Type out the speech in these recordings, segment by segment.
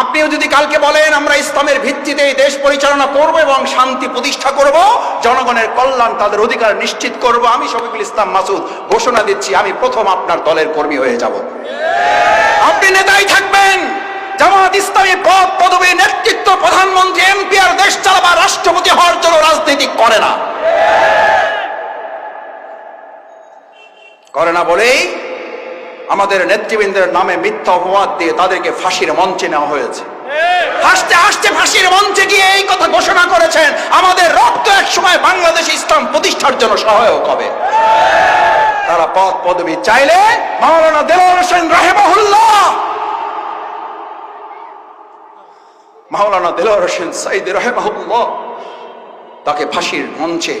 আপনিও যদি কালকে বলেন, আমরা ইসলামের ভিত্তিতে এই দেশ পরিচালনা করব এবং শান্তি প্রতিষ্ঠা করব, জনগণের কল্যাণ তাদের অধিকার নিশ্চিত করব, আমি শফিকুল ইসলাম মাসুদ ঘোষণা দিচ্ছি, আমি প্রথম আপনার দলের কর্মী হয়ে যাব। আপনি নেতাই থাকবেন। জামাত ইসলামী পদ পদবী নেতৃত্ব প্রধানমন্ত্রী, এমপি আর দেশ চালাবার রাষ্ট্রপতি হওয়ার জন্য রাজনীতি করে না। করে না বলেই আমাদের নেতৃবৃন্দের নামে মিথ্যা অপবাদ দিয়ে তাদেরকে ফাঁসির মঞ্চে নেওয়া হয়েছে। হাসতে হাসতে ফাঁসির মঞ্চে গিয়ে এই কথা ঘোষণা করেছেন। আমাদের রক্ত এক সময় বাংলাদেশ ইসলাম প্রতিষ্ঠার জন্য সহায়ক হবে। তারা পদ পদবি চাইলে মাওলানা দেলোয়ার হোসেন রাহেমাহুল্লাহ, মাওলানা দেলোয়ার হোসেন সাইদ রাহেমাহুল্লাহ তাকে ফাঁসির মঞ্চে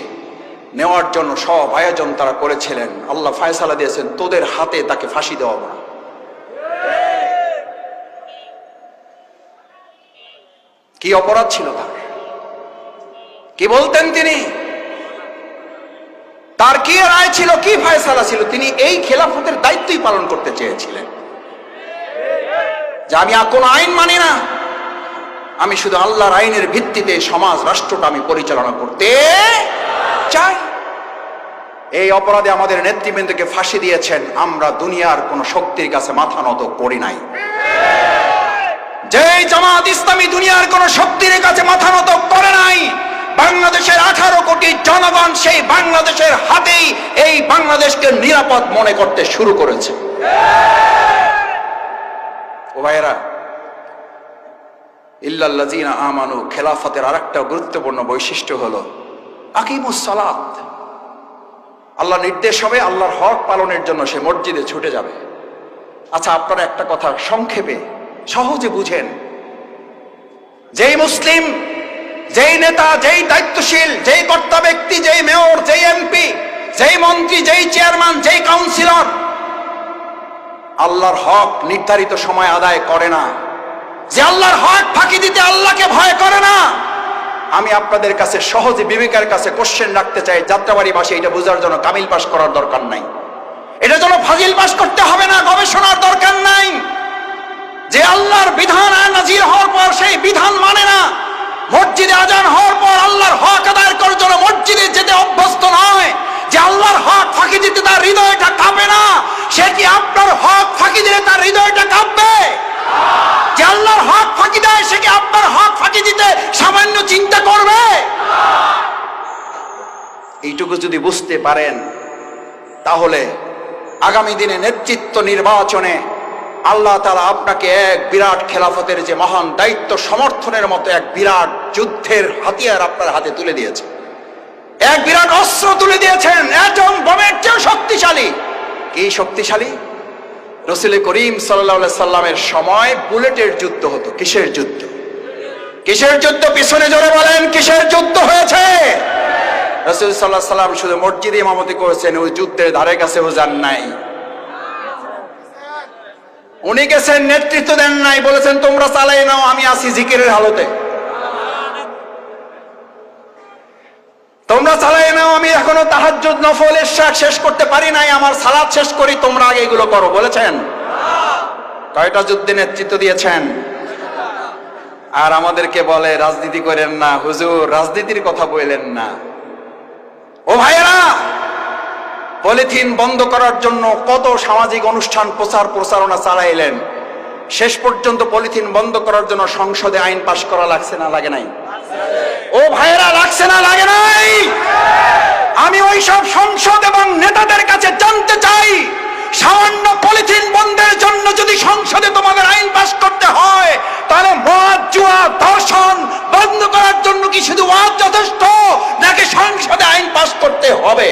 নেওয়ার জন্য সব আয়োজন তারা করেছিলেন। আল্লাহ ফায়সালা দিয়েছেন, তোদের হাতে তাকে ফাঁসি দেওয়া না কি অপরাধ ছিল তার? কি বলতেন তিনি? তার কি রায় ছিল, কি ফায়সালা ছিল, তিনি এই খেলাফতের দায়িত্বই পালন করতে চেয়েছিলেন। যে আমি আর কোনো আইন মানি না, আমি শুধু আল্লাহর আইনের ভিত্তিতে সমাজ, রাষ্ট্রটা আমি পরিচালনা করতে এই অপরাধে আমাদের নেতৃবৃন্দকে ফাঁসি দিয়েছেন। আমরা দুনিয়ার কোন শক্তির কাছে মাথা নত করি নাই। যেই জামাত ইসলামী দুনিয়ার কোন শক্তির কাছে মাথা নত করে নাই, বাংলাদেশের আঠারো কোটি জনগণ সেই বাংলাদেশের হাতেই এই বাংলাদেশকে নিরাপদ মনে করতে শুরু করেছে। ও ভাইয়েরা, ইল্লাল্লাযীনা আমানু, খেলাফতের আরেকটা গুরুত্বপূর্ণ বৈশিষ্ট্য হলো আকিমুস সালাত। আল্লাহ নির্দেশ হবে, আল্লাহর হক পালনের জন্য সে মসজিদে ছুটে যাবে। আচ্ছা আপনারা একটা কথা সংক্ষেপে, সহজে বুঝেন। যেই মুসলিম, যেই নেতা, যেই দায়িত্বশীল, যেই কর্তা ব্যক্তি, যেই মেয়র, যেই এমপি, যেই মন্ত্রী, যেই চেয়ারম্যান, যেই কাউন্সিলর, আল্লাহর হক নির্ধারিত সময় আদায় করে না। যে আল্লাহর হক ফাঁকি দিতে আল্লাহকে ভয় করে না। আমি আপনাদের কাছে সহজে বিবেকের কাছে কোশ্চেন রাখতে চাই, যাত্রাবাড়ি ভাষা এটা বোঝার জন্য কামিল পাস করার দরকার নাই। এটা জন্য ফাজিল পাস করতে হবে না, গবেষণার দরকার নাই। যে আল্লাহর বিধান নাজির হওয়ার পর সেই বিধান মানে না। মসজিদে আজান হওয়ার পর আল্লাহর হক আদায় করার জন্য মসজিদে যেতে অভ্যস্ত নয় যে আল্লাহর হক ফাঁকি দিতে তার হৃদয়টা কাঁপে না, সে কি আপনার হক ফাঁকি দিলে তার হৃদয়টা কাঁপবে? যে আল্লাহর হক ফাঁকি দেয়, সে কি আপনার হক ফাঁকি দিতে সামান্য চিন্তা করবে এইটুকু যদি বুঝতে পারেন, তাহলে আগামী দিনে নেতৃত্ব নির্বাচনে আল্লাহ তালা আপনাকে এক বিরাট খেলাফতের যে মহান দায়িত্ব সমর্থনের মতো এক বিরাট যুদ্ধের হাতিয়ার আপনার হাতে তুলে দিয়েছে। এক বিরাট অস্ত্র তুলে দিয়েছেন অ্যাটম বোমের চেয়েও শক্তিশালী। কি শক্তিশালী? রসুল করিম সাল্লা সাল্লামের সময় বুলেটের যুদ্ধ হতো। কিসের যুদ্ধ? কিসের যুদ্ধ? পিছনে জোরে বলেন, কিসের যুদ্ধ হয়েছে? রসুল সাল্লাহ সাল্লাম শুধু মসজিদে ইমামতি করেছেন, ওই যুদ্ধের ধারে যান নাই। উনি গেছেন, নেতৃত্ব দেন নাই, বলেছেন, তোমরা চালাই নাও, আমি আছি জিকিরের হালতে। তোমরা চালাই নাও, আমি এখনও শেষ করতে পারি নাই, আমার সালাদ শেষ করি, তোমরা আগে এগুলো করো। বলেছেন। কয়টা যুদ্ধে নেতৃত্ব দিয়েছেন। আর আমাদেরকে বলে, রাজনীতি করেন না, হুজুর, রাজনীতির কথা বললেন না। ও ভাইয়েরা, পলিথিন বন্ধ করার জন্য কত সামাজিক অনুষ্ঠান প্রচার প্রচারণা চালাইলেন? শেষ পর্যন্ত পলিথিন বন্ধ করার জন্য সংসদে আইন পাশ করা লাগছে না, লাগে নাই? ও ভাইয়েরা, লাগছে না, লাগে নাই? আমি ওই সব সংসদ এবং নেতাদের কাছে জানতে চাই, সামান্য পলিথিন বন্ধের জন্য যদি সংসদে তোমাদের আইন পাশ করতে হয়, তাহলে মদ জুয়া ধর্ষণ বন্ধ করার জন্য কি শুধু ওয়াজ যথেষ্ট নাকি সংসদে আইন পাশ করতে হবে।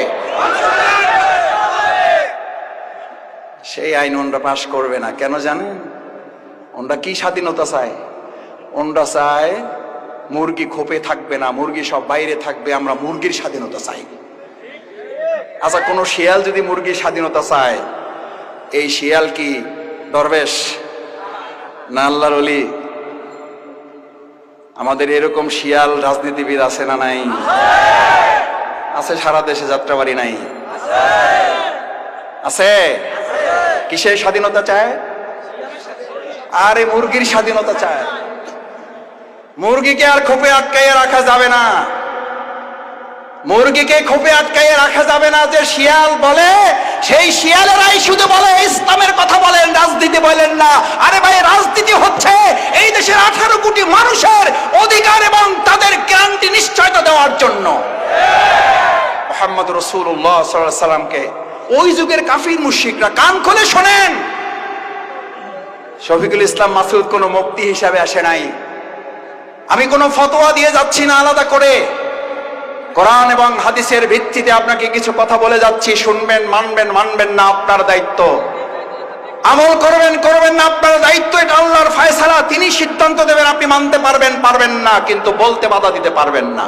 সেই আইন ওনরা পাশ করবে না। কেন জানেন? ওনরা কি স্বাধীনতা চায়? ওনরা চায় মুরগি খোপে থাকবে না, মুরগি সব বাইরে থাকবে, আমরা মুরগির স্বাধীনতা চাই। আচ্ছা কোন শিয়াল যদি মুরগির স্বাধীনতা চায়, এই শিয়াল কি দরবেশ? না আল্লাহর অলি আমাদের এরকম শিয়াল রাজনীতিবিদ আছে না নাই? আছে সারা দেশে যাত্রাবাড়ি নাই। আছে? কিসের স্বাধীনতা চায়? আরে মুরগির স্বাধীনতা চায়। মুরগিকে আর খোপে আটকাইয়ে রাখা যাবে না। মুরগিকে খোপে আটকাইয়ে রাখা যাবে না যে শিয়াল বলে, সেই শিয়ালেরাই শুধু বলে, ইসলামের কথা বলেন, রাজনীতি বলেন না। আরে ভাই, রাজনীতি হচ্ছে এই দেশের আঠারো কোটি মানুষের অধিকার এবং তাদের গ্যারান্টি নিশ্চয়তা দেওয়ার জন্য। মোহাম্মদ রসুল্লাহ সাল্লামকে, ওই যুগের কাফির মুশিকরা কান খুলে শোনেন। শফিকুল ইসলাম মাসুদ কোনো মুক্তি হিসাবে আসে নাই। আমি কোনো ফতোয়া দিয়ে যাচ্ছি না আলাদা করে। কোরআন এবং হাদিসের ভিত্তিতে আপনাকে কিছু কথা বলে যাচ্ছি, শুনবেন, মানবেন মানবেন না আপনার দায়িত্ব। আমল করবেন করবেন না, আপনার দায়িত্ব এটা আল্লাহর ফায়সালা, তিনি সিদ্ধান্ত দেবেন, আপনি মানতে পারবেন পারবেন না, কিন্তু বলতে বাধা দিতে পারবেন না।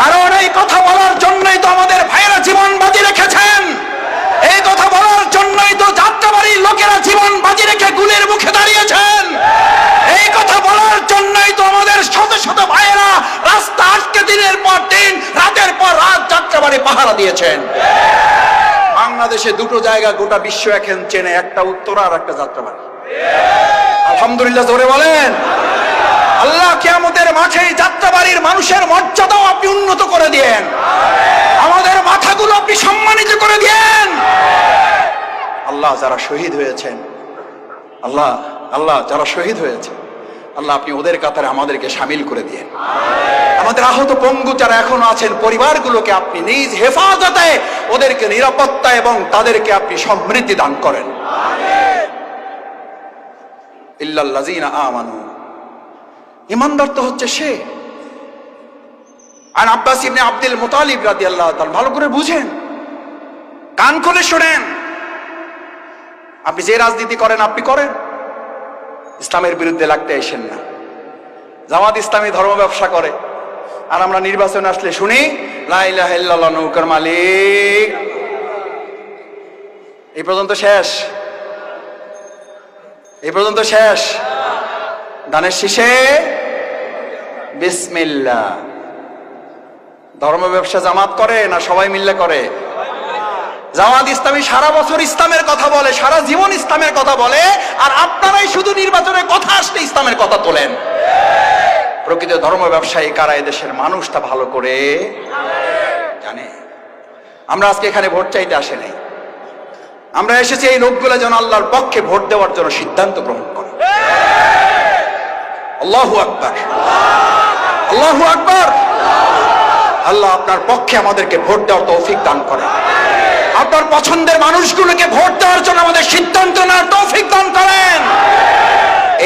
কারণ এই কথা বলার জন্যই তো আমাদের ভাইয়েরা জীবন বাজি রেখেছেন। এই কথা বলার জন্যই তো যাত্রাবাড়ির লোকেরা জীবন বাজি রেখে গুলির মুখে দাঁড়িয়েছেন। এই কথা বলার জন্যই তো আমাদের শত শত ভাইয়েরা রাস্তা আটকে দিনের পর দিন, রাতের পর রাত যাত্রাবাড়ি পাহারা দিয়েছেন। বাংলাদেশে দুটো জায়গা গোটা বিশ্ব এখন চেনে, একটা উত্তর আর একটা যাত্রাবাড়ি। আলহামদুলিল্লাহ, জোরে বলেন। আল্লাহ কিয়ামতের মাঠে যাত্রাবাড়ির মানুষের মর্যাদাও আপনি উন্নত করে দিয়েন। আমাদের মাথাগুলো আপনি সম্মানিত করে দিয়েন। আল্লাহ যারা শহীদ হয়েছেন, আল্লাহ আল্লাহ যারা শহীদ হয়েছে আল্লাহ আপনি ওদের কাতারে আমাদেরকে সামিল করে দিয়েন। আমাদের আহত পঙ্গু যারা এখনও আছেন, পরিবারগুলোকে আপনি নিজ হেফাজতে ওদেরকে নিরাপত্তা এবং তাদেরকে আপনি সমৃদ্ধি দান করেন। ইমানদার তো হচ্ছে সে। আর আব্বাস ইবনে আব্দুল মুতালিব রাদিয়াল্লাহু তাআলা ভালো করে বুঝেন। কান খুলে শোনেন। আপনি যে রাজনীতি করেন, আপনি করেন। ইসলামের বিরুদ্ধে লাগতে আসেন না। জামাত ইসলামী ধর্ম ব্যবসা করে। আর আমরা নির্বাচনে আসলে শুনি নৌকার মালিক। এই পর্যন্ত শেষ? এই পর্যন্ত শেষ? ধানের শীষে? বিসমিল্লা ধর্ম ব্যবসা জামাত করে না সবাই মিললে করে? জামাত ইসলামী সারা বছর ইসলামের কথা বলে, সারা জীবন ইসলামের কথা বলে, আর আপনারাই শুধু নির্বাচনের কথা আসলে ইসলামের কথা তোলেন। প্রকৃত ধর্ম ব্যবসায়ী কারা দেশের মানুষ তা ভালো করে জানে। আমরা আজকে এখানে ভোট চাইতে আসে নাই। আমরা এসেছি এই লোকগুলো যেন আল্লাহর পক্ষে ভোট দেওয়ার জন্য সিদ্ধান্ত গ্রহণ করে। আল্লাহু আকবার। আল্লাহু আকবার। আল্লাহ আপনার পক্ষে আমাদেরকে ভোট দেওয়ার তৌফিক দান করে আপনার পছন্দের মানুষগুলোকে ভোট দেওয়ার জন্য আমাদের সিদ্ধান্ত নেওয়ার তৌফিক দান করেন।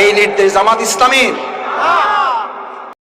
এই নির্দেশ জামাত ইসলামীর।